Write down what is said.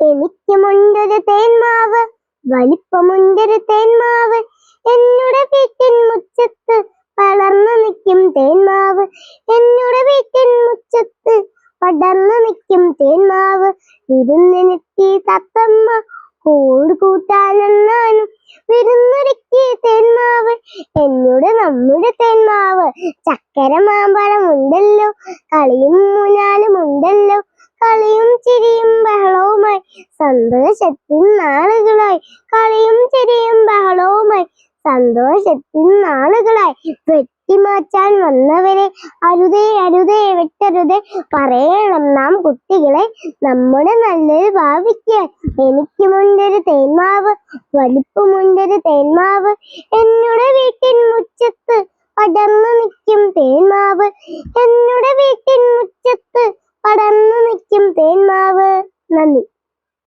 എനിക്കുമുണ്ടൊരു തേന്മാവ് വലിപ്പമുണ്ടൊരു തേന്മാവ് എന്നുടെ വീട്ടിൻ മുറ്റത്ത് വളർന്നു നിൽക്കും തേന്മാവ് എന്നുടെ വീട്ടിൻ മുറ്റത്ത് പടർന്നു നിൽക്കും തേന്മാവ് വിരുന്നിനെത്തി തത്തമ്മ കൂട് കൂട്ടാനെന്നാനും വിരുന്നൊരുക്കി തേന്മാവ് എന്നോട് നമ്മുടെ തേന്മാവ് ചക്കര മാമ്പഴം ഉണ്ടല്ലോ കളിയും മുനാലും ഉണ്ടല്ലോ കളിയും ചിരിയും സന്തോഷത്തിൻ നാളുകളായി. കളിയും ചിരിയും ബഹളവുമായി സന്തോഷത്തിൻ നാളുകളായി. വെട്ടിമാറ്റാൻ വന്നവരെ അരുതേ അരുതേ വെട്ടരുതേ. പറയണം നാം കുട്ടികളെ നമ്മുടെ നല്ലൊരു ഭാവിക്കാൻ എനിക്കുമുണ്ടൊരു തേന്മാവ് വലിപ്പമുണ്ടൊരു തേന്മാവ് എന്നുടെ വീട്ടിൻ മുറ്റത്ത് പടർന്നു നിൽക്കും തേന്മാവ് എന്നുടെ വീട്ടിൻ മുറ്റത്ത് പടർന്നു നിൽക്കും തേന്മാവ് നന്ദി.